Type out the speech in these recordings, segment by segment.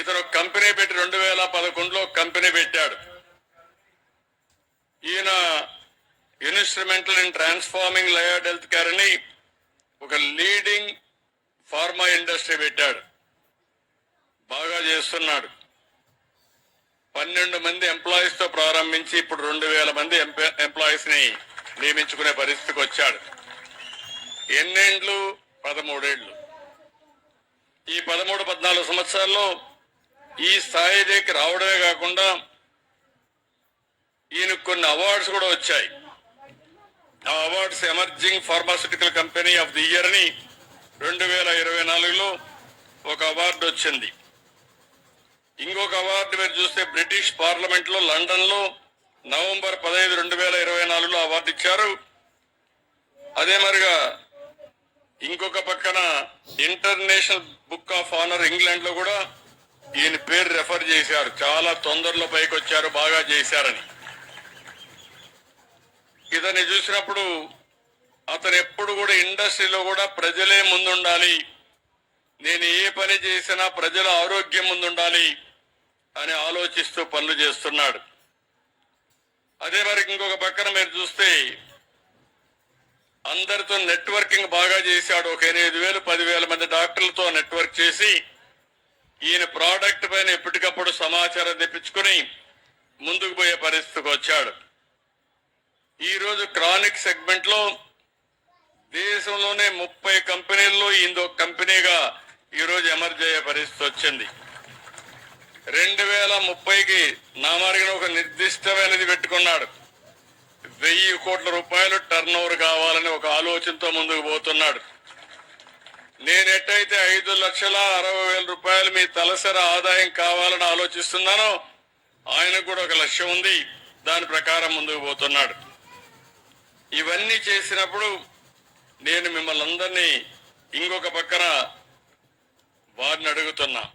ఇతను కంపెనీ పెట్టి రెండు వేల పదకొండులో కంపెనీ పెట్టాడు. ఈయన instrumental in transforming Lloyd health care అని ఒక లీడింగ్ ఫార్మా ఇండస్ట్రీ పెట్టాడు. బాగా చేస్తున్నాడు. పన్నెండు మంది ఎంప్లాయీస్తో ప్రారంభించి ఇప్పుడు రెండు వేల మంది ఎంప్లాయీస్ని నియమించుకునే పరిస్థితికి వచ్చాడు. ఎన్నేండ్లు? పదమూడేళ్ళు ఈ పదమూడు పద్నాలుగు సంవత్సరాల్లో ఈ స్థాయి దగ్గర రావడమే కాకుండా ఈయనకు కొన్ని అవార్డ్స్ కూడా వచ్చాయి. ఆ awards emerging pharmaceutical company of the year అని రెండు వేల ఇరవై నాలుగులో ఒక అవార్డు వచ్చింది. ఇంకొక అవార్డు మీరు చూస్తే బ్రిటిష్ పార్లమెంట్లో లండన్లో నవంబర్ పదహైదు రెండు వేల ఇరవై నాలుగులో అవార్డు ఇచ్చారు. అదే మరిగా ఇంకొక పక్కన ఇంటర్నేషనల్ బుక్ ఆఫ్ ఆనర్ ఇంగ్లాండ్లో కూడా ఈయన పేరు రెఫర్ చేశారు. చాలా తొందరలో పైకి వచ్చారు బాగా చేశారని. ఇతన్ని చూసినప్పుడు అతను ఎప్పుడు కూడా ఇండస్ట్రీలో కూడా ప్రజలే ముందుండాలి. నేను ఏ పని చేసినా ప్రజల ఆరోగ్యం ముందుండాలి అని ఆలోచిస్తూ పనులు చేస్తున్నాడు. అదే మరి ఇంకొక పక్కన మీరు చూస్తే అందరితో నెట్వర్కింగ్ బాగా చేశాడు. ఒక ఎనిమిది వేలు పదివేల మంది డాక్టర్లతో నెట్వర్క్ చేసి ఈయన ప్రోడక్ట్ పైన ఎప్పటికప్పుడు సమాచారం తెప్పించుకుని ముందుకు పోయే పరిస్థితికి వచ్చాడు. ఈరోజు క్రానిక్ సెగ్మెంట్లో దేశంలోనే ముప్పై కంపెనీల్లో ఇందో కంపెనీగా ఈరోజు ఎమర్జ్ అయ్యే పరిస్థితి వచ్చింది. రెండు వేల ముప్పైకి నామారిగిన ఒక నిర్దిష్టమైనది పెట్టుకున్నాడు. వెయ్యి కోట్ల రూపాయలు టర్న్ ఓవర్ కావాలని ఒక ఆలోచనతో ముందుకు పోతున్నాడు. నేను ఎట్టయితే ఐదు లక్షల అరవై వేల రూపాయలు మీ తలసరి ఆదాయం కావాలని ఆలోచిస్తున్నానో ఆయనకు కూడా ఒక లక్ష్యం ఉంది. దాని ప్రకారం ముందుకు పోతున్నాడు. ఇవన్నీ చేసినప్పుడు నేను మిమ్మల్ని అందరినీ ఇంకొక పక్కన వారిని అడుగుతున్నా.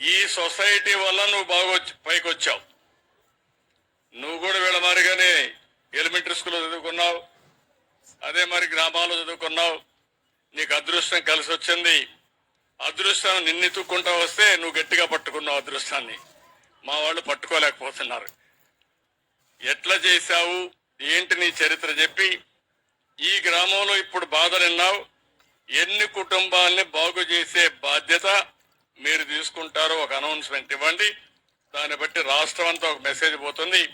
ఈ సొసైటీ వల్ల నువ్వు బాగా పైకి వచ్చావు నువ్వు కూడా వీళ్ళ మారిగానే ఎలిమెంటరీ స్కూల్లో చదువుకున్నావు. అదే మరి గ్రామాల్లో చదువుకున్నావు. నీకు అదృష్టం కలిసి వచ్చింది. అదృష్టం నిన్నెత్తుక్కుంటా వస్తే నువ్వు గట్టిగా పట్టుకున్నావు అదృష్టాన్ని. మా వాళ్ళు పట్టుకోలేకపోతున్నారు. ఎట్లా చేశావు? ఏంటి నీ చరిత్ర చెప్పి ఈ గ్రామంలో ఇప్పుడు బాధలు విన్నావు ఎన్ని కుటుంబాలని బాగు చేసే బాధ్యత మీరు తీసుకుంటారో ఒక అనౌన్స్మెంట్ ఇవ్వండి. దాన్ని బట్టి రాష్ట్రం అంతా ఒక మెసేజ్ పోతుంది.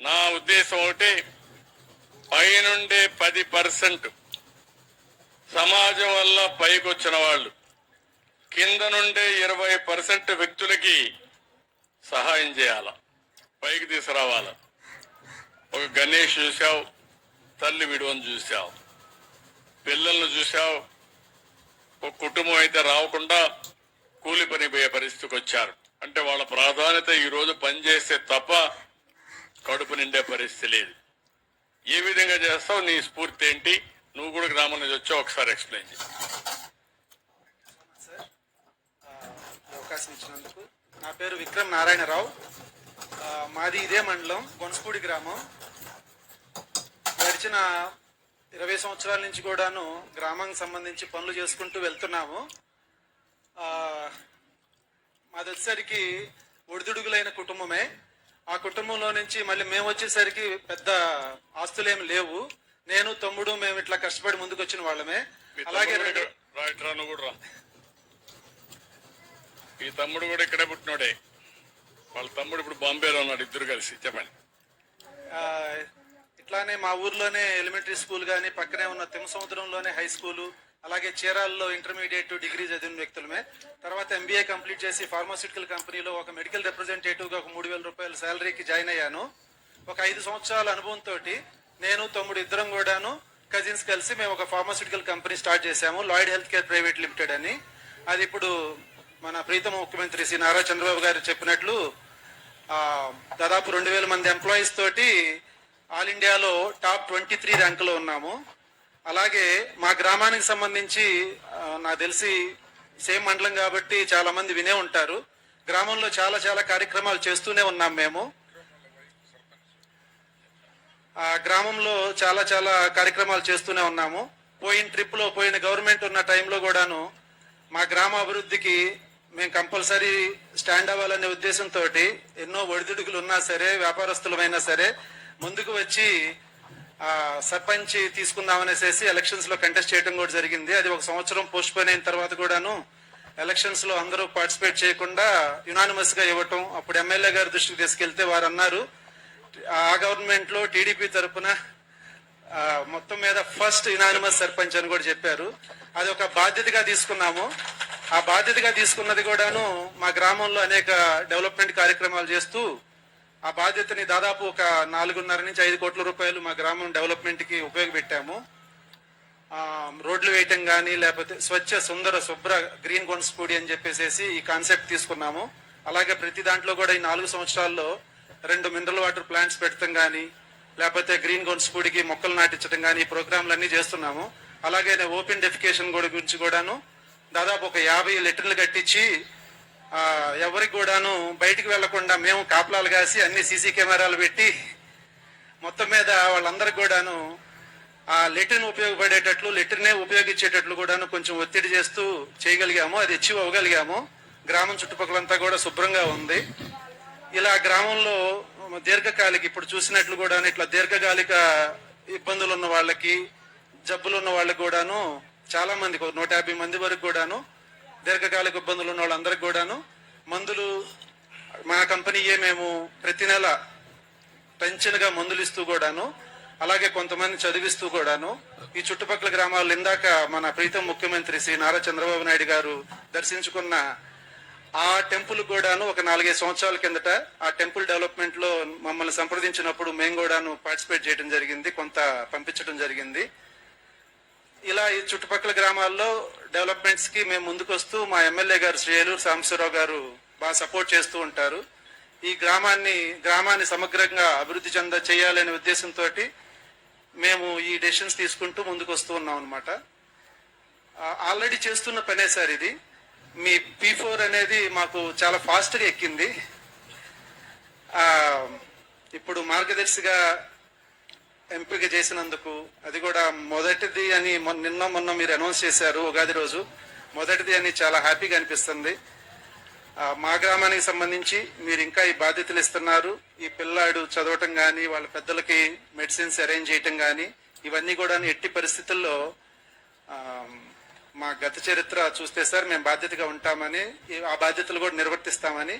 నా ఉద్దేశం ఒకటి పైనుండే పది పర్సెంట్ సమాజం వల్ల పైకి వచ్చిన వాళ్ళు. కింద నుండే ఇరవై పర్సెంట్ వ్యక్తులకి సహాయం చేయాల? పైకి తీసుకురావాల? ఒక గణేష్ చూసావు తల్లి విడువను చూసావు పిల్లలను చూసావు ఒక కుటుంబం అయితే రాకుండా కూలి పని పోయే పరిస్థితికి వచ్చారు. అంటే వాళ్ళ ప్రాధాన్యత ఈరోజు పనిచేస్తే తప్ప కడుపు నిండే పరిస్థితి లేదు. ఏ విధంగా చేస్తావు? నీ స్ఫూర్తి ఏంటి? నువ్వు కూడా గ్రామం నుంచి వచ్చావు ఒకసారి ఎక్స్ప్లెయిన్ చేయి సార్ అవకాశం ఇచ్చినందుకు. నా పేరు విక్రమ్ నారాయణరావు. మాది ఇదే మండలం గొనసపూడి గ్రామం. గడిచిన ఇరవై సంవత్సరాల నుంచి కూడాను గ్రామానికి సంబంధించి పనులు చేసుకుంటూ వెళ్తున్నాము. మాది వచ్చేసరికి ఒడిదుడుగులైన కుటుంబమే. ఆ కుటుంబంలో నుంచి మళ్ళీ మేము వచ్చేసరికి పెద్ద ఆస్తులేమి లేవు. నేను తమ్ముడు మేము ఇట్లా కష్టపడి ముందుకు వచ్చిన వాళ్ళమే అలాగే కూడా- నువ్వు ఈ తమ్ముడు కూడా ఇక్కడే పుట్టినోడే. వాళ్ళ తమ్ముడు ఇప్పుడు బాంబేలో ఉన్నాడు ఇద్దరు కలిసి. చెప్పండి. ఇట్లానే మా ఊర్లోనే ఎలిమెంటరీ స్కూల్ కానీ పక్కనే ఉన్న తిమ్మ సముద్రంలోనే హై స్కూలు అలాగే చీరాల్లో ఇంటర్మీడియట్ డిగ్రీ చదివిన వ్యక్తులమే. తర్వాత ఎంబీఏ కంప్లీట్ చేసి ఫార్మాస్యూటికల్ కంపెనీలో ఒక మెడికల్ రిప్రజెంటేటివ్గా ఒక మూడు వేల రూపాయల శాలరీకి జాయిన్ అయ్యాను. ఒక ఐదు సంవత్సరాల అనుభవంతో నేను తమ్ముడు ఇద్దరం కూడాను కజిన్స్ కలిసి మేము ఒక ఫార్మాసిటికల్ కంపెనీ స్టార్ట్ చేశాము Lloyd health care private limited అని. అది ఇప్పుడు మన ప్రీతమ ముఖ్యమంత్రి శ్రీ నారా చంద్రబాబు గారు చెప్పినట్లు దాదాపు రెండు వేల మంది ఎంప్లాయీస్ తోటి ఆల్ ఇండియాలో టాప్ ట్వంటీ త్రీ ర్యాంకులో ఉన్నాము. అలాగే మా గ్రామానికి సంబంధించి నాకు తెలిసి సేమ్ మండలం కాబట్టి చాలా మంది వినే ఉంటారు. గ్రామంలో చాలా చాలా కార్యక్రమాలు చేస్తూనే ఉన్నాం మేము. గ్రామంలో చాలా చాలా కార్యక్రమాలు చేస్తూనే ఉన్నాము. పోయిన ట్రిప్లో పోయిన గవర్నమెంట్ ఉన్న టైంలో కూడాను మా గ్రామ అభివృద్ధికి మేము కంపల్సరీ స్టాండ్ అవ్వాలనే ఉద్దేశంతో ఎన్నో ఒడిదుడుకులు ఉన్నా సరే వ్యాపారస్తులమైనా సరే ముందుకు వచ్చి సర్పంచ్ తీసుకుందామనేసి ఎలక్షన్స్లో కంటెస్ట్ చేయడం కూడా జరిగింది. అది ఒక సంవత్సరం పోస్ట్ పోయిన అయిన తర్వాత కూడాను ఎలక్షన్స్లో అందరూ పార్టిసిపేట్ చేయకుండా యునానిమస్గా ఇవ్వటం అప్పుడు ఎమ్మెల్యే గారి దృష్టికి తీసుకెళ్తే వారు అన్నారు ఆ గవర్నమెంట్లో టీడీపీ తరపున మొత్తం మీద ఫస్ట్ ఇనానిమస్ సర్పంచ్ అని కూడా చెప్పారు. అది ఒక బాధ్యతగా తీసుకున్నాము. ఆ బాధ్యతగా తీసుకున్నది కూడాను మా గ్రామంలో అనేక డెవలప్మెంట్ కార్యక్రమాలు చేస్తూ ఆ బాధ్యతని దాదాపు ఒక నాలుగున్నర నుంచి ఐదు కోట్ల రూపాయలు మా గ్రామం డెవలప్మెంట్కి ఉపయోగపెట్టాము. రోడ్లు వేయటం కానీ లేకపోతే స్వచ్ఛ సుందర శుభ్ర గ్రీన్ కొన్స్పూడి అని చెప్పేసి ఈ కాన్సెప్ట్ తీసుకున్నాము. అలాగే ప్రతి దాంట్లో కూడా ఈ నాలుగు సంవత్సరాల్లో రెండు మినరల్ వాటర్ ప్లాంట్స్ పెట్టడం కానీ లేకపోతే గ్రీన్ కొన్స్పూడికి మొక్కలు నాటించడం కానీ ఈ ప్రోగ్రాంలన్నీ చేస్తున్నాము. అలాగే ఓపెన్ డెఫికేషన్ కూడా గురించి కూడాను దాదాపు ఒక యాభై లీటర్లు కట్టించి ఎవరికి కూడాను బయటికి వెళ్ళకుండా మేము కాపలాలు కాసి అన్ని సీసీ కెమెరాలు పెట్టి మొత్తం మీద వాళ్ళందరికి కూడాను ఆ లెటర్ని ఉపయోగపడేటట్లు లెటర్నే ఉపయోగించేటట్లు కూడాను కొంచెం ఒత్తిడి చేస్తూ చేయగలిగాము. అది అచీవ్ అవ్వగలిగాము. గ్రామం చుట్టుపక్కలంతా కూడా శుభ్రంగా ఉంది. ఇలా గ్రామంలో దీర్ఘకాలిక ఇప్పుడు చూసినట్లు కూడా ఇట్లా దీర్ఘకాలిక ఇబ్బందులు ఉన్న వాళ్ళకి జబ్బులు ఉన్న వాళ్ళకి కూడాను చాలా మందికి నూట యాభై మంది వరకు కూడాను దీర్ఘకాలిక ఇబ్బందులు ఉన్న వాళ్ళందరికి కూడాను మందులు మా కంపెనీయే మేము ప్రతి నెల పెన్షన్గా మందులు ఇస్తూ కూడాను అలాగే కొంతమంది చదివిస్తూ కూడాను ఈ చుట్టుపక్కల గ్రామాల్లో ఇందాక మన ప్రీతం ముఖ్యమంత్రి శ్రీ నారా చంద్రబాబు నాయుడు గారు దర్శించుకున్న ఆ టెంపుల్ కూడాను ఒక నాలుగైదు సంవత్సరాల కిందట ఆ టెంపుల్ డెవలప్మెంట్లో మమ్మల్ని సంప్రదించినప్పుడు మేము కూడాను పార్టిసిపేట్ చేయడం జరిగింది కొంత పంపించడం జరిగింది. ఇలా ఈ చుట్టుపక్కల గ్రామాల్లో డెవలప్మెంట్స్కి మేము ముందుకొస్తూ మా ఎమ్మెల్యే గారు శ్రీ ఏలూరు సాంబశివరావు గారు బాగా సపోర్ట్ చేస్తూ ఉంటారు. ఈ గ్రామాన్ని గ్రామాన్ని సమగ్రంగా అభివృద్ధి చెంద చేయాలనే ఉద్దేశంతో మేము ఈ డెసిషన్స్ తీసుకుంటూ ముందుకు వస్తూ ఉన్నాం అనమాట ఆల్రెడీ చేస్తున్న పనే సార్ ఇది. మీ పీ ఫోర్ అనేది మాకు చాలా ఫాస్ట్గా ఎక్కింది. ఇప్పుడు మార్గదర్శిగా ఎంపిక చేసినందుకు అది కూడా మొదటిది అని మొన్న- నిన్న మొన్న మీరు అనౌన్స్ చేశారు ఉగాది రోజు. మొదటిది అని చాలా హ్యాపీగా అనిపిస్తుంది. మా గ్రామానికి సంబంధించి మీరు ఇంకా ఈ బాధ్యతలు ఇస్తున్నారు. ఈ పిల్లాడు చదవటం కానీ వాళ్ళ పెద్దలకి మెడిసిన్స్ అరేంజ్ చేయటం కానీ ఇవన్నీ కూడా ఎట్టి పరిస్థితుల్లో మా గత చరిత్ర చూస్తే సార్ మేము బాధ్యతగా ఉంటామని ఆ బాధ్యతలు కూడా నిర్వర్తిస్తామని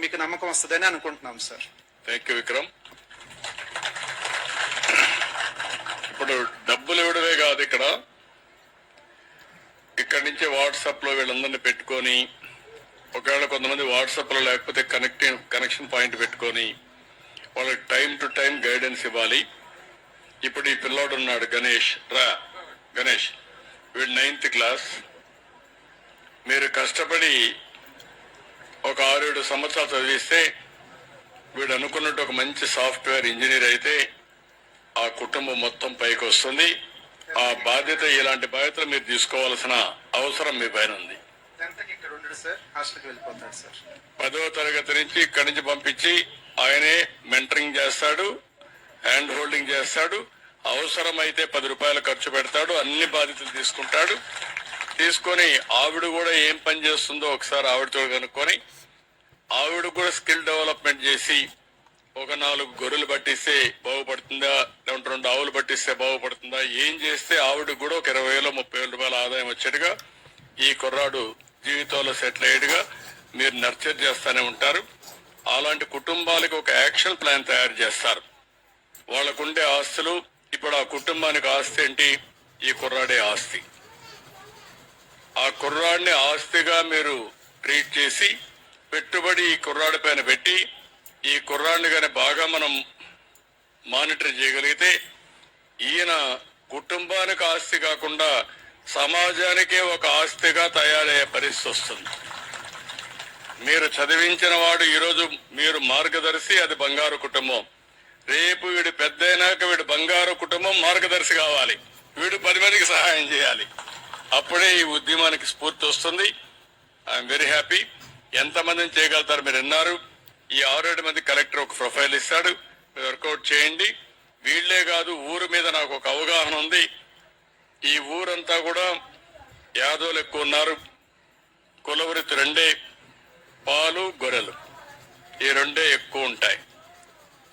మీకు నమ్మకం వస్తుందని అనుకుంటున్నాం సార్. థ్యాంక్ యూ విక్రమ్ ఇప్పుడు డబ్బులు ఇవ్వడమే కాదు ఇక్కడ. ఇక్కడి నుంచి వాట్సాప్లో వీళ్ళందరినీ పెట్టుకొని ఒకవేళ కొంతమంది వాట్సాప్లో లేకపోతే కనెక్టింగ్ కనెక్షన్ పాయింట్ పెట్టుకొని వాళ్ళకి టైం టు టైం గైడెన్స్ ఇవ్వాలి. ఇప్పుడు ఈ పిల్లోడు ఉన్నాడు గణేష్. రా గణేష్. వీడు నైన్త్ క్లాస్ మీరు కష్టపడి ఒక ఆరేడు సంవత్సరాలు చదివిస్తే వీడు అనుకున్నట్టు ఒక మంచి సాఫ్ట్వేర్ ఇంజనీర్ అయితే ఆ కుటుంబం మొత్తం పైకి వస్తుంది. ఆ బాధ్యత ఇలాంటి బాధ్యతలు మీరు తీసుకోవాల్సిన అవసరం మీ పైన ఉంది. పదవ తరగతి నుంచి ఇక్కడి నుంచి పంపించి ఆయనే మెంటరింగ్ చేస్తాడు హ్యాండ్ హోల్డింగ్ చేస్తాడు. అవసరమైతే పది రూపాయలు ఖర్చు పెడతాడు అన్ని బాధ్యతలు తీసుకుంటాడు. తీసుకొని ఆవిడ కూడా ఏం పని చేస్తుందో ఒకసారి ఆవిడతో కనుక్కొని ఆవిడ కూడా స్కిల్ డెవలప్మెంట్ చేసి ఒక నాలుగు గొర్రెలు పట్టిస్తే బాగుపడుతుందా రెండు రెండు ఆవులు పట్టిస్తే బాగుపడుతుందా ఏం చేస్తే ఆవిడ కూడా ఒక ఇరవై వేలు ముప్పై వేల రూపాయల ఆదాయం వచ్చేట్టుగా ఈ కుర్రాడు జీవితంలో సెటిల్ అయ్యేట్టుగా మీరు నర్చర్ చేస్తూనే ఉంటారు. అలాంటి కుటుంబాలకు ఒక యాక్షన్ ప్లాన్ తయారు చేస్తారు. వాళ్ళకుండే ఆస్తులు ఇప్పుడు ఆ కుటుంబానికి ఆస్తి ఏంటి? ఈ కుర్రాడే ఆస్తి. ఆ కుర్రాడిని ఆస్తిగా మీరు ట్రీట్ చేసి పెట్టుబడి ఈ కుర్రాడి పైన పెట్టి ఈ కుర్రాడిని కానీ బాగా మనం మానిటర్ చేయగలిగితే ఈయన కుటుంబానికి ఆస్తి కాకుండా సమాజానికే ఒక ఆస్తిగా తయారయ్యే పరిస్థితి వస్తుంది. మీరు చదివించిన వాడు ఈరోజు మీరు మార్గదర్శి అది బంగారు కుటుంబం. రేపు వీడు పెద్ద అయినాక వీడు బంగారు కుటుంబం మార్గదర్శి కావాలి. వీడు పది మందికి సహాయం చేయాలి. అప్పుడే ఈ ఉద్యమానికి స్ఫూర్తి వస్తుంది. ఐఎమ్ వెరీ హ్యాపీ ఎంతమందిని చేయగలుగుతారు మీరు విన్నారు? ఈ ఆరేడు మంది కలెక్టర్ ఒక ప్రొఫైల్ ఇస్తాడు. వర్కౌట్ చేయండి. వీళ్ళే కాదు ఊరు మీద నాకు ఒక అవగాహన ఉంది. ఈ ఊరంతా కూడా యాదవులు ఎక్కువ ఉన్నారు. కులవృత్తి రెండే పాలు గొర్రెలు. ఈ రెండే ఎక్కువ ఉంటాయి.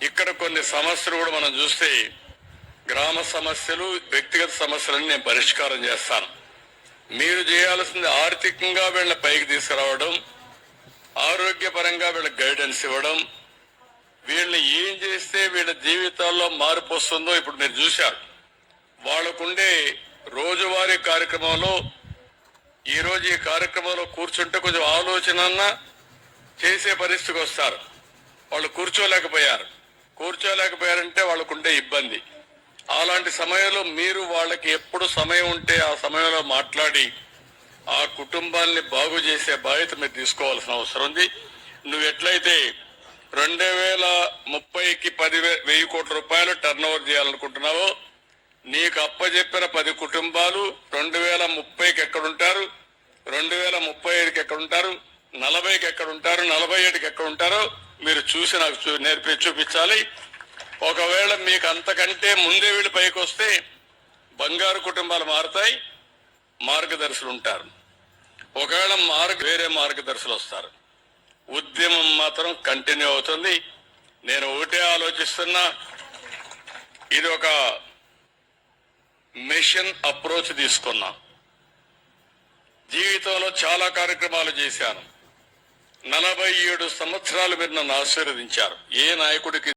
ఇక్కడ కొన్ని సమస్యలు కూడా మనం చూస్తే గ్రామ సమస్యలు వ్యక్తిగత సమస్యలను నేను పరిష్కారం చేస్తాను. మీరు చేయాల్సింది ఆర్థికంగా వీళ్ళ పైకి తీసుకురావడం ఆరోగ్యపరంగా వీళ్ళ గైడెన్స్ ఇవ్వడం. వీళ్ళని ఏం చేస్తే వీళ్ళ జీవితాల్లో మార్పు వస్తుందో ఇప్పుడు మీరు చూశారు. వాళ్ళకుండే రోజువారీ కార్యక్రమంలో ఈరోజు ఈ కార్యక్రమంలో కూర్చుంటే కొంచెం ఆలోచన చేసే పరిస్థితికి వస్తారు. వాళ్ళు కూర్చోలేకపోయారు. కూర్చోలేకపోయారంటే వాళ్ళకుండే ఇబ్బంది. అలాంటి సమయంలో మీరు వాళ్ళకి ఎప్పుడు సమయం ఉంటే ఆ సమయంలో మాట్లాడి ఆ కుటుంబాన్ని బాగు చేసే బాధ్యత మీరు తీసుకోవాల్సిన అవసరం ఉంది. నువ్వు ఎట్లయితే రెండు వేల ముప్పైకి పది వే- వెయ్యి కోట్ల రూపాయలు టర్న్ ఓవర్ చేయాలనుకుంటున్నావో నీకు అప్పజెప్పిన పది కుటుంబాలు రెండు వేల ముప్పైకి ఎక్కడుంటారు? రెండు వేల ముప్పై ఐదుకి ఎక్కడుంటారు? నలభైకి ఎక్కడుంటారు? నలభై ఏడుకి ఎక్కడుంటారో? మీరు చూసి నాకు చూ- నేర్పి చూపించాలి. ఒకవేళ మీకు అంతకంటే ముందే వీళ్ళు పైకి వస్తే బంగారు కుటుంబాలు మారుతాయి మార్గదర్శులు ఉంటారు. ఒకవేళ మార్గ వేరే మార్గదర్శులు వస్తారు. ఉద్యమం మాత్రం కంటిన్యూ అవుతుంది. నేను ఒకటే ఆలోచిస్తున్నా. ఇది ఒక మిషన్ అప్రోచ్ తీసుకున్నా. జీవితంలో చాలా కార్యక్రమాలు చేశాను. నలభై ఏడు సంవత్సరాలు మీరు నన్ను ఆశీర్వదించారు. ఏ నాయకుడికి